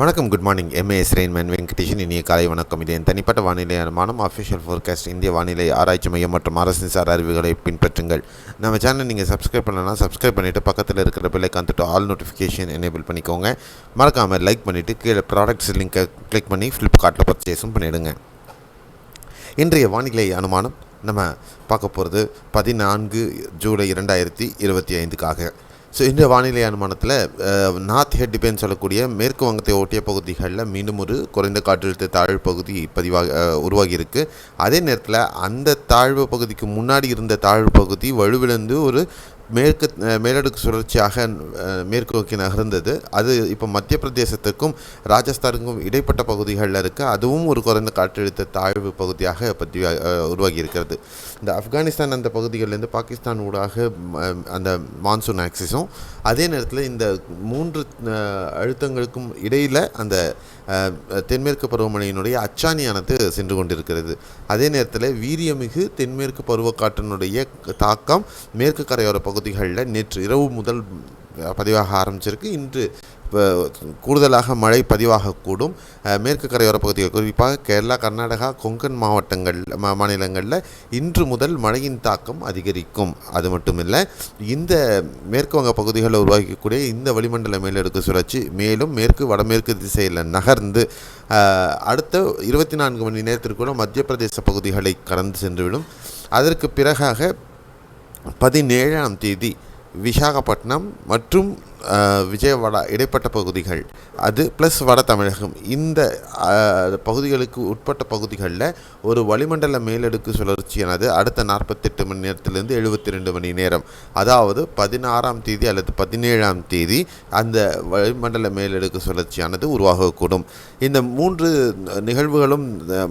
வணக்கம் good morning MAS Rainman Venkatesan இனிய காலை வணக்கம். இது என் தனிப்பட்ட வானிலை அனுமானம். அஃபிஷியல் ஃபோர்காஸ்ட் இந்திய வானிலை ஆராய்ச்சி மையம் மற்றும் அரசின் சார் அறிவுகளை பின்பற்றுங்கள். நம்ம சேனல் நீங்கள் சப்ஸ்கிரைப் பண்ணலன்னா சப்ஸ்கிரைப் பண்ணிவிட்டு பக்கத்தில் இருக்கிற பில்லைக்கான் தொட்டு ஆல் நோட்டிஃபிகேஷன் எனேபிள் பண்ணிக்கோங்க. மறக்காமல் லைக் பண்ணிவிட்டு கீழே ப்ராடக்ட்ஸ் லிங்கை கிளிக் பண்ணி ஃப்ளிப்கார்ட்டில் பர்ச்சேஸும் பண்ணிவிடுங்க இன்றைய வானிலை அனுமானம் நம்ம பார்க்க போகிறது பதினான்கு ஜூலை இரண்டாயிரத்தி இருபத்தி ஐந்துக்காக. ஸோ இந்த வானிலை அனுமானத்தில் நார்த் ஹெட் டிபேன்னு சொல்லக்கூடிய மேற்கு வங்கத்தை ஒட்டிய பகுதிகளில் மீண்டும் ஒரு குறைந்த காற்றழுத்த தாழ்வு பகுதி பதிவாக உருவாகியிருக்கு. அதே நேரத்தில் அந்த தாழ்வு பகுதிக்கு முன்னாடி இருந்த தாழ்வு பகுதி வலுவிழந்து ஒரு மேற்கு மேலடுக்கு சுழற்சியாக மேற்கு நோக்கி நகர்ந்தது. அது இப்போ மத்திய பிரதேசத்துக்கும் ராஜஸ்தானுக்கும் இடைப்பட்ட பகுதிகளில் இருக்குது அதுவும் ஒரு குறைந்த காற்றழுத்த தாழ்வு பகுதியாக பதிவா உருவாகி இருக்கிறது இந்த ஆப்கானிஸ்தான் அந்த பகுதிகளிலேருந்து பாகிஸ்தான் ஊடாக அந்த மான்சூன் ஆக்சிஸும் அதே நேரத்தில் இந்த மூன்று அழுத்தங்களுக்கும் இடையில் அந்த தென்மேற்கு பருவமழையினுடைய அச்சாணியானது சென்று கொண்டிருக்கிறது. அதே நேரத்தில் வீரியமிகு தென்மேற்கு பருவக்காற்றினுடைய தாக்கம் மேற்கு கரையோர பகுதிகளில் நேற்று இரவு முதல் பதிவாக ஆரம்பிச்சிருக்கு இன்று கூடுதலாக மழை பதிவாகக்கூடும். மேற்கு கரையோர பகுதிகள் குறிப்பாக கேரளா கர்நாடகா கொங்கன் மாவட்டங்கள் மா- மாநிலங்களில் இன்று முதல் மழையின் தாக்கம் அதிகரிக்கும். அது மட்டுமில்லை இந்த மேற்கு வங்க பகுதிகளில் உருவாக்கக்கூடிய இந்த வளிமண்டல மேலடுக்கு சுழற்சி மேலும் மேற்கு வடமேற்கு திசையில் நகர்ந்து அடுத்த இருபத்தி நான்கு மணி நேரத்திற்குள்ள மத்திய பிரதேச பகுதிகளை கடந்து சென்றுவிடும். அதற்கு பிறகாக பதினேழாம் தேதி விசாகப்பட்டினம் மற்றும் விஜயவாடா இடைப்பட்ட பகுதிகள். அது ப்ளஸ் வட தமிழகம். இந்த பகுதிகளுக்கு உட்பட்ட பகுதிகளில் ஒரு வளிமண்டல மேலடுக்கு சுழற்சியானது அடுத்த நாற்பத்தெட்டு மணி நேரத்திலிருந்து எழுபத்தி ரெண்டு மணி நேரம். அதாவது பதினாறாம் தேதி அல்லது பதினேழாம் தேதி அந்த வளிமண்டல மேலடுக்கு சுழற்சியானது உருவாகக்கூடும். இந்த மூன்று நிகழ்வுகளும்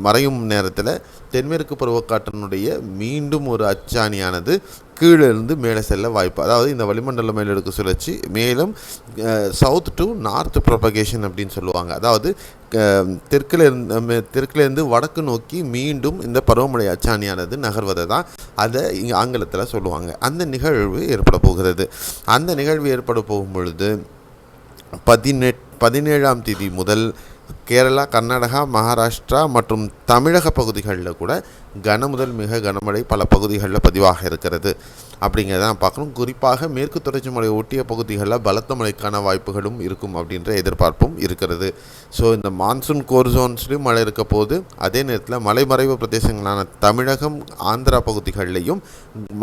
மறையும் நேரத்தில் தென்மேற்கு பருவக்காற்றினுடைய மீண்டும் ஒரு அச்சாணியானது கீழே இருந்து மேலே செல்ல வாய்ப்பு. அதாவது இந்த வளிமண்டல மேலடுக்கு சுழற்சி மேலும் சவுத் டு நார்த் ப்ரொபகேஷன் அப்படின்னு சொல்லுவாங்க. அதாவது அஹ், தெற்குல இருந்து தெற்குலேருந்து வடக்கு நோக்கி மீண்டும் இந்த பருவமழை அச்சாணியானது நகர்வதை தான் அதை இங்கே ஆங்கிலத்தில் சொல்லுவாங்க. அந்த நிகழ்வு ஏற்பட போகிறது. அந்த நிகழ்வு ஏற்பட போகும் பொழுது பதினெட் பதினேழாம் தேதி முதல் கேரளா கர்நாடகா மகாராஷ்டிரா மற்றும் தமிழக பகுதிகளில் கூட கன முதல் மிக கனமழை பல பகுதிகளில் பதிவாக இருக்கிறது. அப்படிங்கிறத பார்க்கணும். குறிப்பாக மேற்கு தொடர்ச்சி மலை ஒட்டிய பகுதிகளில் பலத்த மழைக்கான வாய்ப்புகளும் இருக்கும் அப்படின்ற எதிர்பார்ப்பும் இருக்கிறது. ஸோ இந்த மான்சூன் கோர்சோன்ஸ்லேயும் மழை இருக்க போது அதே நேரத்தில் மலைமறைவு பிரதேசங்களான தமிழகம் ஆந்திரா பகுதிகளிலையும்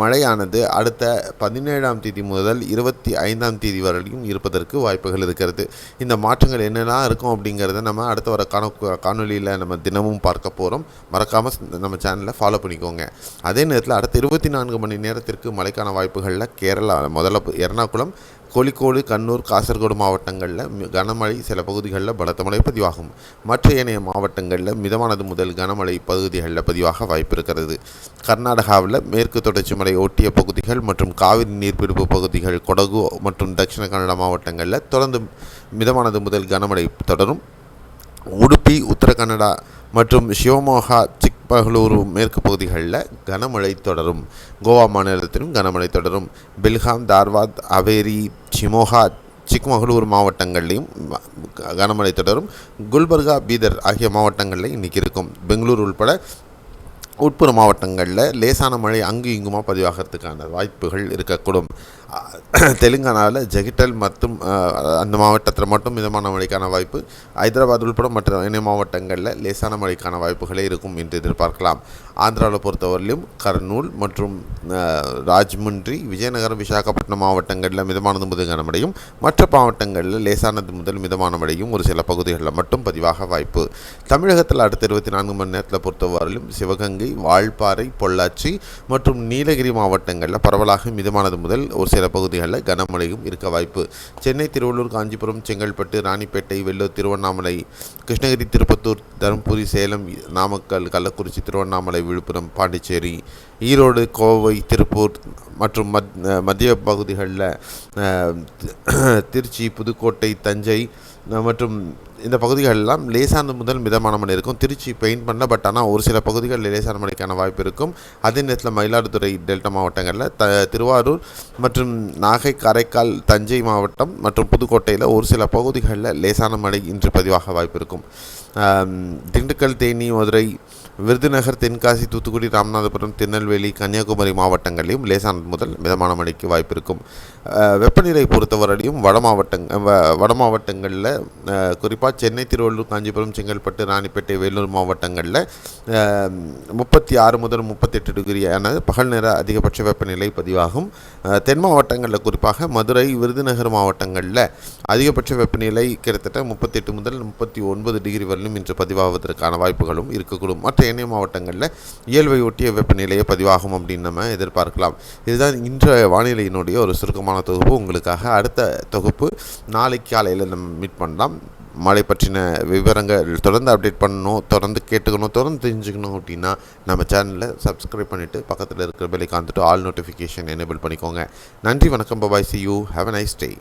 மழையானது அடுத்த பதினேழாம் தேதி முதல் இருபத்தி ஐந்தாம் தேதி வரையிலும் இருப்பதற்கு வாய்ப்புகள் இருக்கிறது. இந்த மாற்றங்கள் என்னெல்லாம் இருக்கும் அப்படிங்கிறத நம்ம அடுத்த வர காண காணொலியில் நம்ம தினமும் பார்க்க போகிறோம் மறக்காமல் நம்ம சேனலை ஃபாலோ பண்ணிக்கோங்க. அதே நேரத்தில் அடுத்த இருபத்தி நான்கு மணி நேரத்திற்கு மழைக்கான வாய்ப்புகளில் கேரளா முதல்ல எர்ணாகுளம் கோழிக்கோடு கண்ணூர் காசர்கோடு மாவட்டங்களில் கனமழை சில பகுதிகளில் பலத்த மழை பதிவாகும். மற்ற ஏனைய மாவட்டங்களில் மிதமானது முதல் கனமழை பகுதிகளில் பதிவாக வாய்ப்பு இருக்கிறது. கர்நாடகாவில் மேற்கு தொடர்ச்சி மலை ஒட்டிய பகுதிகள் மற்றும் காவிரி நீர்பிடிப்பு பகுதிகள் கொடகு மற்றும் தட்சிண கன்னட மாவட்டங்களில் தொடர்ந்து மிதமானது முதல் கனமழை தொடரும். உடுப்பி உத்தர கன்னடா மற்றும் சிவமோகா பெங்களூரு மேற்கு பகுதிகளில் கனமழை தொடரும். கோவா மாநிலத்திலும் கனமழை தொடரும். பெல்காம் தார்வாத் அவேரி சிமோகா சிக்மகளூர் மாவட்டங்கள்லையும் கனமழை தொடரும். குல்பர்கா பீதர் ஆகிய மாவட்டங்களில் இன்றைக்கி இருக்கும். பெங்களூர் உள்பட உட்புற மாவட்டங்களில் லேசான மழை அங்கு இங்குமா பதிவாகிறதுக்கான வாய்ப்புகள் இருக்கக்கூடும். தெலுங்கானாவில் ஜெகிட்டல் மற்றும் அந்த மாவட்டத்தில் மட்டும் மிதமான மழைக்கான வாய்ப்பு ஹைதராபாத் உள்பட மற்ற இணை மாவட்டங்களில் லேசான மழைக்கான வாய்ப்புகளே இருக்கும் என்று எதிர்பார்க்கலாம். ஆந்திராவில் பொறுத்தவரையிலும் கர்னூல் மற்றும் ராஜ்முன்றி விஜயநகரம் விசாகப்பட்டினம் மாவட்டங்களில் மிதமானது முதல் கனமழையும் மற்ற மாவட்டங்களில் லேசானது முதல் மிதமான மழையும் ஒரு சில பகுதிகளில் மட்டும் பதிவாக வாய்ப்பு. தமிழகத்தில் அடுத்த இருபத்தி நான்கு மணி நேரத்தில் பொறுத்தவரையிலும் சிவகங்கை வால்பாறை பொள்ளாச்சி மற்றும் நீலகிரி மாவட்டங்களில் பரவலாக மிதமானது முதல் ஒரு சில பகுதிகளில் கனமழையும் இருக்க வாய்ப்பு. சென்னை திருவள்ளூர் காஞ்சிபுரம் செங்கல்பட்டு ராணிப்பேட்டை வெள்ளூர் திருவண்ணாமலை கிருஷ்ணகிரி திருப்பத்தூர் தருமபுரி சேலம் நாமக்கல் கள்ளக்குறிச்சி திருவண்ணாமலை விழுப்புரம் பாண்டிச்சேரி ஈரோடு கோவை திருப்பூர் மற்றும் மத் மத்திய பகுதிகளில் திருச்சி புதுக்கோட்டை தஞ்சை மற்றும் இந்த பகுதிகளெல்லாம் லேசானது முதல் மிதமான மழை இருக்கும். திருச்சி பெயிண்ட் பண்ணல பட் ஆனால் ஒரு சில பகுதிகளில் லேசான மழைக்கான வாய்ப்பு இருக்கும். அதே நேரத்தில் மயிலாடுதுறை டெல்டா மாவட்டங்களில் த திருவாரூர் மற்றும் நாகை காரைக்கால் தஞ்சை மாவட்டம் மற்றும் புதுக்கோட்டையில் ஒரு சில பகுதிகளில் லேசான மழை இன்று பதிவாக வாய்ப்பு இருக்கும். திண்டுக்கல் தேனி மதுரை விருதுநகர் தென்காசி தூத்துக்குடி ராமநாதபுரம் திருநெல்வேலி கன்னியாகுமரி மாவட்டங்களிலும் லேசானது முதல் மிதமான மழைக்கு வாய்ப்பு இருக்கும். வெப்பநிலை பொறுத்தவரையிலும் வட மாவட்டங் வட மாவட்டங்களில் குறிப்பாக சென்னை திருவள்ளூர் காஞ்சிபுரம் செங்கல்பட்டு ராணிப்பேட்டை வேலூர் மாவட்டங்களில் முப்பத்தி ஆறு முதல் முப்பத்தெட்டு டிகிரியான பகல் நேர அதிகபட்ச வெப்பநிலை பதிவாகும். தென் மாவட்டங்களில் குறிப்பாக மதுரை விருதுநகர் மாவட்டங்களில் அதிகபட்ச வெப்பநிலை கிட்டத்தட்ட முப்பத்தெட்டு முதல் முப்பத்தி ஒன்பது டிகிரி வரையிலும் இன்று பதிவாவதற்கான வாய்ப்புகளும் இருக்கக்கூடும். மற்ற ஏனைய மாவட்டங்களில் இயல்பை ஒட்டிய வெப்பநிலையை பதிவாகும் அப்படின்னு நம்ம எதிர்பார்க்கலாம். இதுதான் இன்றைய வானிலையினுடைய ஒரு சுருக்கமான தொகுப்பு. உங்களுக்காக அடுத்த தொகுப்பு நாளைக்கு காலையில் நம்ம மீட் பண்ணலாம். மழை பற்றின விவரங்கள் தொடர்ந்து அப்டேட் பண்ணணும் தொடர்ந்து கேட்டுக்கணும் தொடர்ந்து தெரிஞ்சுக்கணும் அப்படின்னா நம்ம சேனலை சப்ஸ்கிரைப் பண்ணிவிட்டு பக்கத்தில் இருக்கிற பெல்லை காந்துட்டு ஆல் நோட்டிஃபிகேஷன் எனேபிள் பண்ணிக்கோங்க. நன்றி வணக்கம் bye bye see you have a nice day